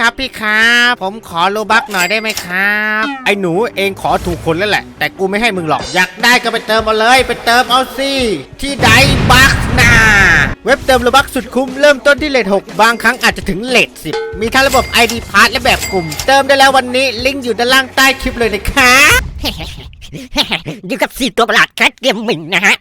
ครับพี่ครับผมขอโลบักหน่อยได้ไหมครับ ไอ้หนูเองขอถูกคนแล้วแหละ แต่กูไม่ให้มึงหรอก อยากได้ก็ไปเติมเอาเลยไปเติมเอาสิที่ไดบักนาเว็บเติมโลบักสุดคุ้มเริ่มต้นที่เลท6บางครั้งอาจจะถึงเลท10 มีทั้งระบบ ID p a s s และแบบกลุ่ม เติมได้แล้ววันนี้ลิงก์อยู่ด้านล่างใต้คลิปเลยนะคะอยู่กับสี่ตัวประหลาดแคทเกมมิงนะฮะ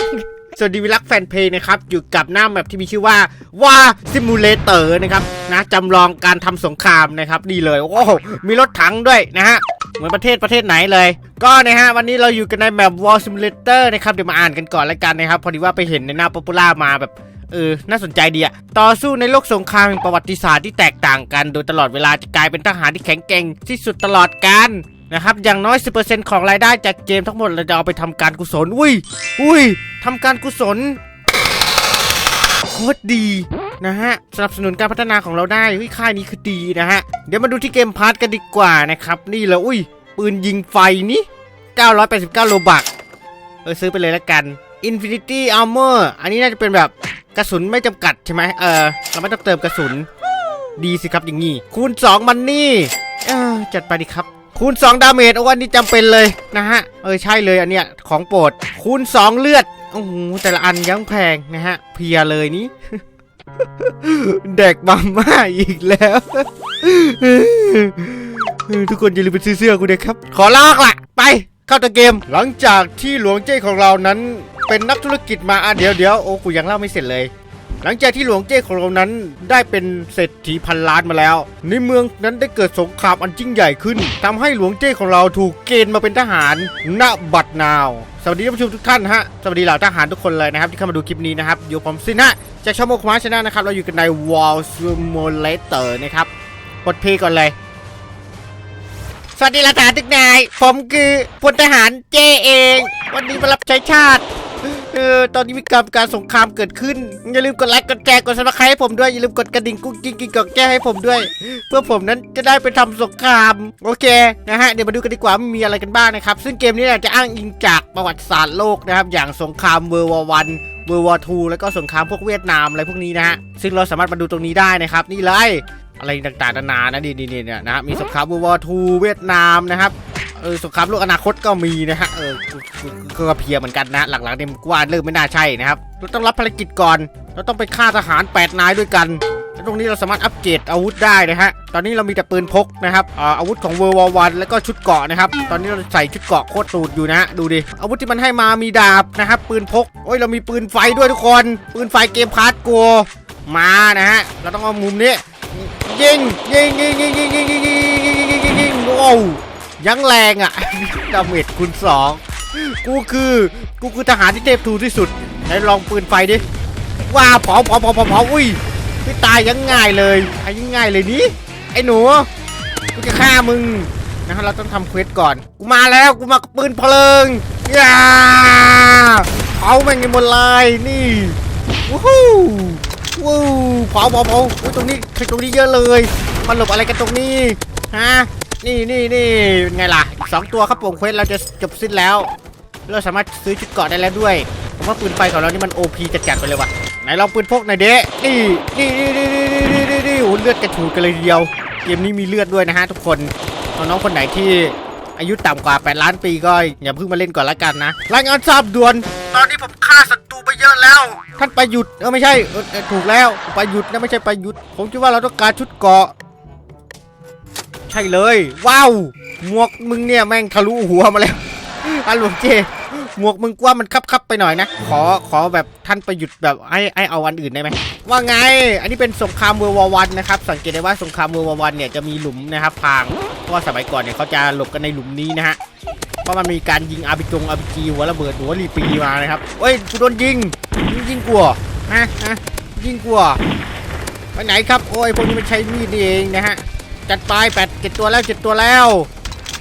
สวัสดีวิลักแฟนเพลงนะครับ อยู่กับหน้าแมปที่มีชื่อว่าว่าซิมูเลเตอร์นะครับนะจำลองการทำสงครามนะครับนี่เลย โอ้โหมีรถถังด้วยนะฮะ เหมือนประเทศประเทศไหนเลย ก็นะฮะ วันนี้เราอยู่กันในแมป War Simulator นะครับ เดี๋ยวมาอ่านกันก่อนแล้วกันนะครับ พอดีว่าไปเห็นในหน้าป๊อปปูล่ามาแบบ เออ น่าสนใจดีอะต่อสู้ในโลกสงครามแห่งประวัติศาสตร์ที่แตกต่างกัน โดยตลอดเวลาจะกลายเป็นทหารที่แข็งแกร่งที่สุดตลอดกาลนะครับ อย่างน้อย 10%ของรายได้จากเกมทั้งหมดเราจะเอาไปทำการกุศล อุ้ย อุ้ยทำการกุศลโคตรดีนะฮะสนับสนุนการพัฒนาของเราได้เฮ้ยค่ายนี้คือดีนะฮะ เดี๋ยวมาดูที่เกมพาร์ทกันดีกว่านะครับ นี่เลยอุ้ย ปืนยิงไฟนี่ 989 โลบัก เออซื้อไปเลยละกัน Infinity Armor อันนี้น่าจะเป็นแบบ กระสุนไม่จำกัดใช่ไหมเออเราไม่ต้องเติมกระสุน ดีสิครับอย่างงี้คูณ 2 มันนี่เออจัดไปดิครับ คูณ 2 ดาเมจโอ้อันนี้จำเป็นเลยนะฮะเออใช่เลยอันเนี้ยของโปรดคูณ 2 เลือดโอ้โหแต่ละอันยังแพงนะฮะ เพียเลยนี้เด็กมาม่าอีกแล้ว ทุกคนอย่าลืมไปซื้อเสื้อกูเด้วยครับ ขอลอกล่ะ ไป เข้าตเกม หลังจากที่หลวงเจ้ของเรานั้นเป็นนักธุรกิจมาอะเดี๋ยวเดี๋ยวโอ้กูยังเล่าไม่เสร็จเลย หลังจากที่หลวงเจ้ของเรานั้นได้เป็นเศรษฐีพันล้านมาแล้ว ในเมืองนั้นได้เกิดสงครามอันยิ่งใหญ่ขึ้นทำให้หลวงเจ้ของเราถูกเกณฑ์มาเป็นทหารณบัดนาว สวัสดีท่านผู้ชมทุกท่านฮะ สวัสดีเหล่าทหารทุกคนเลยนะครับที่เข้ามาดูคลิปนี้นะครับอยู่ผมซินะจากช่องโมคมาชนะนะครับเราอยู่กันใน Wall Simulator นะครับกดเพลย์ก่อนเลย สวัสดีล่าทหารทุกนาย ผมคือพลทหารเจเอง วันนี้มารับใช้ชาติ เออ ตอนนี้มีการการสงครามเกิดขึ้น อย่าลืมกดไลค์กดแชร์กดซับสไครต์ให้ผมด้วย อย่าลืมกดกระดิ่งกุ้งกิ้งกิ้งกดแจ้ให้ผมด้วย เพื่อผมนั้นจะได้ไปทำสงคราม โอเคนะฮะ เดี๋ยวมาดูกันดีกว่ามีอะไรกันบ้างนะครับ ซึ่งเกมนี้เนี่ยจะอ้างอิงจากประวัติศาสตร์โลกนะครับ อย่างสงครามเวอร์ววันเวอร์วอทูแล้วก็สงครามพวกเวียดนามอะไรพวกนี้นะฮะ ซึ่งเราสามารถมาดูตรงนี้ได้นะครับ นี่เลย อะไรต่างๆนานานะนี่นี่เนี่ยนะฮะมีสงครามเวอร์วอทูเวียดนามนะครับเออสงครามโลกอนาคตก็มีนะฮะเออก็เพียเหมือนกันนะหลังๆเนี่ยกว่าเริ่มไม่น่าใช่นะครับเราต้องรับภารกิจก่อนเราต้องไปฆ่าทหาร 8 นายด้วยกันแล้วตรงนี้เราสามารถอัปเกรดอาวุธได้นะฮะตอนนี้เรามีแต่ปืนพกนะครับอ่าอาวุธของเวอร์ววันแล้วก็ชุดเกราะนะครับตอนนี้เราใส่ชุดเกราะโคตรตูดอยู่นะฮะดูดิอาวุธที่มันให้มามีดาบนะครับปืนพกโอ้ยเรามีปืนไฟด้วยทุกคน ปืนไฟเกมพาร์ทกัวมานะฮะเราต้องเอามุมนี้ ยิงยิงยิงยิงยิงยิงยิงยิงยิงยิงยิงยิงยิงว้าวยังแรงอะดาเมจคูณสองกูคือกูคือทหารที่เทพทูที่สุดไหนลองปืนไฟดิว้าเผาเผาเผาเผาเผาอุ้ยไม่ตายยังง่ายเลยไอ้ยังง่ายเลยนี่ไอ้หนูกูจะฆ่ามึงนะฮะเราต้องทำเควสก่อนกูมาแล้วกูมากับปืนเพลิงย่าเผาแม่งให้หมดเลยนี่วู้ฮู้ วู้เผาเผาเผาตรงนี้ตรงนี้เยอะเลย มันหลบอะไรกันตรงนี้ฮะนี่นี่นี่ไงล่ะสองตัวครับผมเควสเราจะจบสิ้นแล้ว เราสามารถซื้อชุดเกาะได้แล้วด้วยผมว่าปืนไฟของเรานี่มันโอพีจัดๆไปเลยว่ะไหนลองปืนพกหน่อยเด้นี่นี่นี่นี่นี่นี่นี่โอ้เลือดกระฉูนกันเลยทีเดียว เกมนี้มีเลือดด้วยนะฮะทุกคนน้องๆคนไหนที่ อายุต่ำกว่า 8 ล้านปีก็อย่าเพิ่งมาเล่นก่อนละกันนะรายงานทราบด่วน ตอนนี้ผมฆ่าศัตรูไปเยอะแล้ว ท่านไปหยุดเออไม่ใช่เออเออถูกแล้วไปหยุดนะไม่ใช่ไปหยุดผมคิดว่าเราต้องการชุดเกราะ ใช่เลย ว้าวหมวกมึงเนี่ยแม่งทะลุหัวมาแล้วอันหลวงเจ หมวกมึงกว่ามันคับคับไปหน่อยนะ ขอขอแบบท่านไปหยุดแบบให้ให้เอาอันอื่นได้ไหมว่าไง อันนี้เป็นสงครามเวอร์ววันนะครับ สังเกตได้ว่าสงครามเวอร์ววันเนี่ยจะมีหลุมนะครับพางเพราะว่าสมัยก่อนเนี่ยเขาจะหลบกันในหลุมนี้นะฮะเพราะมันมีการยิงอาร์พีจงอาร์พีจีหัวระเบิดหัวรีปีมานะครับเฮ้ยกูโดนยิงยิงยิงกลัวฮะฮะยิงกลัวไปไหนครับโอ้ยพวกนี้มันใช้มีดเองนะฮะจัดไปแปดเจ็ดตัวแล้วเจ็ดตัวแล้ว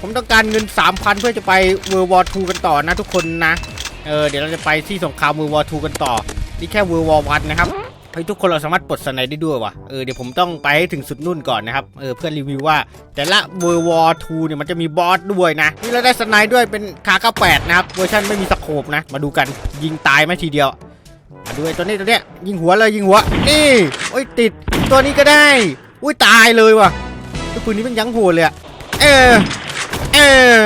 ผมต้องการเงิน 3,000 เพื่อจะไปเวอร์วอร์ทูกันต่อนะทุกคนนะ เออเดี๋ยวเราจะไปที่สงครามเวอร์วอร์ทูกันต่อ นี่แค่เวอร์วอร์วันนะครับเฮ้ยทุกคนเราสามารถปลดสไนได้ด้วยว่ะเออเดี๋ยวผมต้องไปให้ถึงสุดนุ่นก่อนนะครับ เออเพื่อรีวิวว่า แต่ละเวอร์วอร์ทูเนี่ยมันจะมีบอสด้วยนะ นี่เราได้สไนด้วยเป็นคา98นะครับเวอร์ชันไม่มีสโคปนะ มาดูกันยิงตายไหมทีเดียวมาดูไอ้ตัวนี้ตัวเนี้ยยิงหัวเลยยิงหัวนี่โอ้ยติดตัวนี้ก็ได้อุ้ยตายเลยว่ะปืนนี้มันยังโหดเลยอะเออ เอ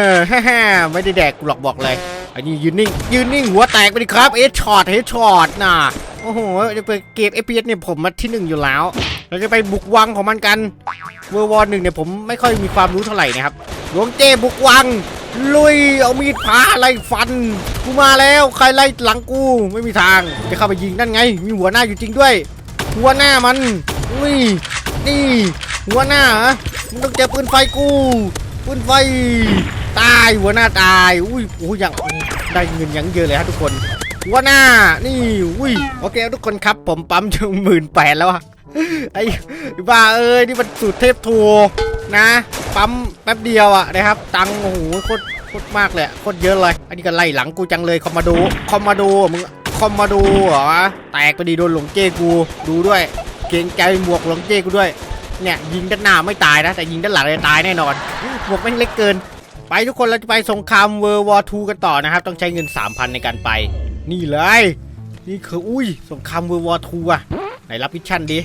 อฮ่าฮ่าไม่ได้แดกกูหรอกบอกเลยอันนี้ยืนนิ่งยืนนิ่งหัวแตกไปดิครับเอชช็อตเฮดช็อตน่ะโอ้โหจะไปเกมเอพีเอสเนี่ยผมมาที่หนึ่งอยู่แล้ว เราจะไปบุกวังของมันกันเวอร์วอร์หนึ่งเนี่ยผมไม่ค่อยมีความรู้เท่าไหร่นะครับหลวงเจ้บุกวัง ลุยเอามีดพาไล่ฟัน กูมาแล้วใครไล่หลังกูไม่มีทางจะเข้าไปยิงนั่นไง มีหัวหน้าอยู่จริงด้วย หัวหน้ามันอุ้ยนี่หัวหน้าเหรอมึงต้องเจอปืนไฟกู ปืนไฟตายหัวหน้าตาย อุ้ยโอ้ยยังได้เงินยังเยอะเลยครับทุกคนหัวหน้านี่อุ้ยโอเคทุกคนครับ ผมปั๊มจนหมื่นแปดแล้วอะไอ้บ้าเอ้ยนี่มันสูตรเทพทัวร์นะ ปั๊มแป๊บเดียวอะนะครับ ตังโอ้โหโคตรโคตรมากเลยโคตรเยอะเลย อันนี้ก็ไล่หลังกูจังเลยคอมมาดูคอมมาดูมึงคอมมาดูเหรอแตกไปดีโดนหลงเจ้กูดูด้วย เกรงใจหมวกหลงเจ้กูด้วย เนี่ยยิงด้านหน้าไม่ตายนะ แต่ยิงด้านหลังจะตายแน่นอนหมวกแม่งเล็กเกิน ไปทุกคนเราจะไปสงครามเวอร์วอร์ทูกันต่อนะครับ ต้องใช้เงิน 3,000 ในการไป นี่เลย นี่คืออุ้ยสงครามเวอร์วอร์ทูอะไหนรับมิชชั่นดิ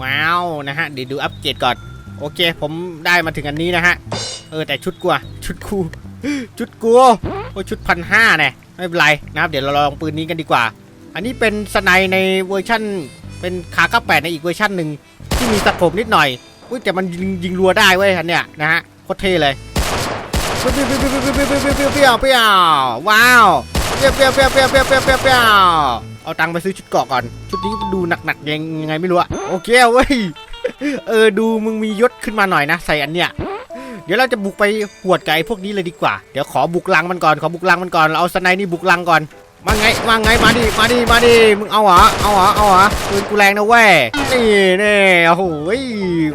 ว้าวนะฮะเดี๋ยวดูอัปเกรดก่อน โอเค ผมได้มาถึงอันนี้นะฮะเออแต่ชุดกูอะชุดกูชุดกูโอ้ชุดพันห้าเนี่ยไม่เป็นไรนะครับ เดี๋ยวเราลองปืนนี้กันดีกว่า อันนี้เป็นสไนในเวอร์ชั่นเป็นคา98ในอีกเวอร์ชันหนึ่ง ที่มีสะโขบนิดหน่อยอุ้ยแต่มันยิงรัวได้เว้ยคันเนี่ยนะฮะโคตรเท่เลยเปรี้ยวเปี้ยวเปี้ยวเปี้ยวเปี้ยวเปี้ยวเปี้ยวว้าวเปี้ยวเปี้ยวเปี้ยวเปี้ยวเปี้ยวเปี้ยวเปี้ยวเอาตังค์ไปซื้อชุดเกาะก่อน ชุดนี้ดูหนักๆยังไงไม่รู้อะโอเคเว้ยเออดูมึงมียศขึ้นมาหน่อยนะใส่อันเนี้ยเดี๋ยวเราจะบุกไปหวดไก่พวกนี้เลยดีกว่า เดี๋ยวขอบุกลังมันก่อน ขอบุกลังมันก่อน เราเอาสไนนี่บุกลังก่อน มาไงมาไงมาดิมาดิมาดิมึงเอาหรอเอาหรอเอาหรอปืนกูแรงนะเว้ยนี่นี่โอ้โห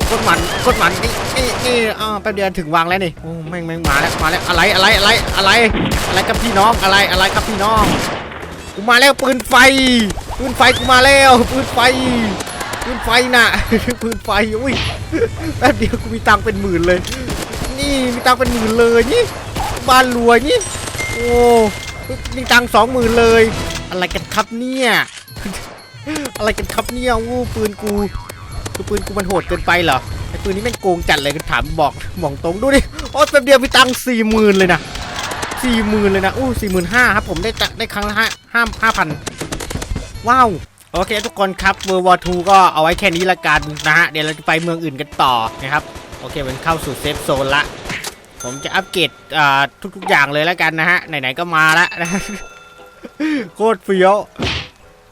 โคตรมันโคตรมันนี่นี่นี่อ้าวแป๊บเดียวถึงวางแล้วนี่โอ้แม่งแม่งมาแล้วมาแล้วอะไรอะไรอะไรอะไร อะไรกับพี่น้องอะไรอะไรครับพี่น้องกูมาแล้วปืนไฟ ปืนไฟกูมาแล้วปืนไฟปืนไฟน่ะปืนไฟอุ้ยแป๊บเดียวกูมีตังค์เป็นหมื่นเลย นี่มีตังค์เป็นหมื่นเลยนี่บ้านรวยนี่โอ้ มีตังสองหมื่นเลย อะไรกันครับเนี่ย อะไรกันครับเนี่ยวู้ปืนกูคือปืนกูมันโหดเกินไปเหรอไอ้ปืนนี้แม่งโกงจัดเลยก็ถามบอกบอกตรงดูดิโอ้แป๊บเดียวมีตังสี่หมื่นเลยนะสี่หมื่นเลยนะอู้สี่หมื่นห้าครับผมได้จะได้ครั้งละห้าห้าห้าพันว้าวโอเคทุกคนครับเวอร์วอทูก็เอาไว้แค่นี้ละกันนะฮะเดี๋ยวเราจะไปเมืองอื่นกันต่อนะครับโอเคมันเข้าสู่เซฟโซนละ ผมจะอัปเกรดอ่าทุก ๆ อย่างเลยแล้วกันนะฮะ ไหน ๆ ก็มาแล้วนะโคตรเฟี้ยว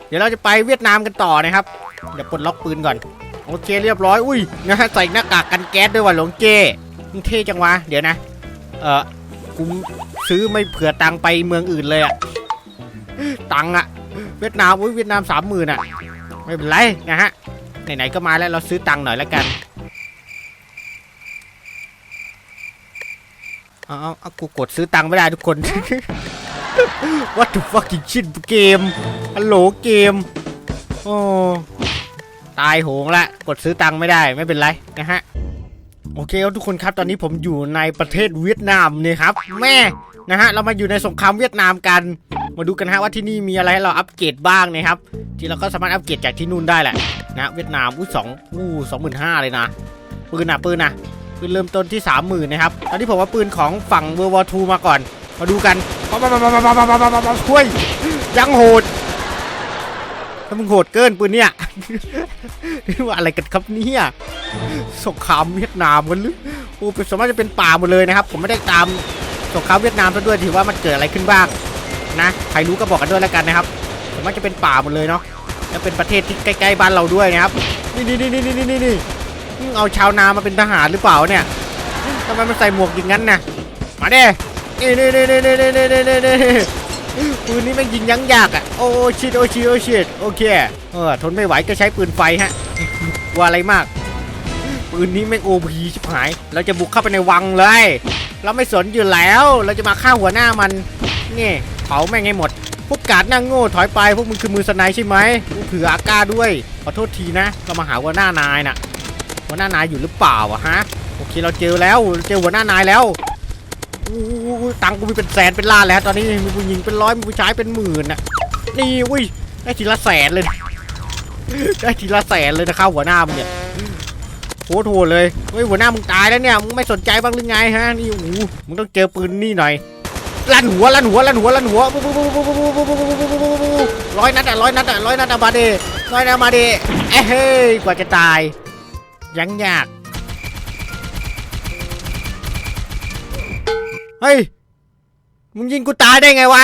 เดี๋ยวเราจะไปเวียดนามกันต่อนะครับ เดี๋ยวปลดล็อกปืนก่อน โอเคเรียบร้อย อุ้ยนะฮะใส่หน้ากากกันแก๊สด้วยว่ะหลวงเจ้มึงเท่จังวะ เดี๋ยวนะ เออกูซื้อไม่เผื่อตังไปเมืองอื่นเลยอะตังอะเวียดนามอุ้ยเวียดนามสามหมื่นอะไม่เป็นไรนะฮะไหนๆก็มาแล้วเราซื้อตังหน่อยแล้วกัน เอาเอาเอากูกดซื้อตังค์ไม่ได้ทุกคน What the fucking shit เกมฮัลโหลเกม โอ้ตายโหงละกดซื้อตังค์ไม่ได้ไม่เป็นไรนะฮะ โอเคครับทุกคนครับตอนนี้ผมอยู่ในประเทศเวียดนามเนี่ยครับ แม่นะฮะเรามาอยู่ในสงครามเวียดนามกัน มาดูกันฮะว่าที่นี่มีอะไรให้เราอัปเกรดบ้างนะครับ ที่เราก็สามารถอัปเกรดจากที่นู่นได้แหละนะเวียดนามอู้สองอู้สองหมื่นห้าเลยนะปืนอะปืนอะือเริ่มต้นที่ 30,000นะครับ ตอนที่ผมว่าปืนของฝั่งเวอร์วอทูมาก่อน มาดูกันช่วยยังโหดถ้ามึงโหดเกินปืนเนี่ยนี่ว่าอะไรกันครับเนี่ยสงครามเวียดนามกันหรือโอ้เป็นสมมติจะเป็นป่าหมดเลยนะครับ ผมไม่ได้ตามสงครามเวียดนามซะด้วยถือว่ามันเกิดอะไรขึ้นบ้างนะใครรู้ก็บอกกันด้วยแล้วกันนะครับผมว่าจะเป็นป่าหมดเลยเนาะจะเป็นประเทศที่ใกล้ๆบ้านเราด้วยนะครับ นี่นี่นี่นี่นี่นี่ เอาชาวนามาเป็นทหารหรือเปล่าเนี่ยทำไมมันใส่หมวกอย่างนั้นน่ะ มาเด้นี่นี่นี่นี่นี่นี่นี่นี่นี่ปืนนี้ม่งยิงยั้งยากอะ โอ้ชิดโอ้ชิดโอ้ชิดโอเค เออทนไม่ไหวก็ใช้ปืนไฟฮะว่าอะไรมาก ปืนนี้แม่งโอพีชิบหาย เราจะบุกเข้าไปในวังเลย เราไม่สนอยู่แล้ว เราจะมาฆ่าหัวหน้ามัน นี่เผาแม่งให้หมด พวกกาดนั่งโง่ถอยไป พวกมึงคือมือสไนด์ใช่ไหมกูเผื่ออากาด้วย ขอโทษทีนะ เรามาหาหัวหน้านายน่ะ หัวหน้านายอยู่หรือเปล่าอะฮะโอเคเราเจอแล้วเจอหัวหน้านายแล้วตังกูมีเป็นแสนเป็นล้านแล้ว ตอนนี้มีผู้หญิงเป็นร้อยมีผู้ชายเป็นหมื่นอะนี่อุ้ยได้ทีละแสนเลย ได้ทีละแสนเลยนะครับหัวหน้ามึงเนี่ยโคตรโหเลยเฮ้ยหัวหน้ามึงตายแล้วเนี่ยมึงไม่สนใจบ้างหรือไงฮะนี่โอ้โหมึงต้องเจอปืนนี่หน่อยลั่นหัวลั่นหัวลั่นหัวลั่นหัวร้อยนัดอะร้อยนัดอะร้อยนัดอะมาเดร้อยนัดมาเดเอ้เฮ้ยกว่าจะตาย ยังยาก เฮ้ย มึงยิงกูตายได้ไงวะ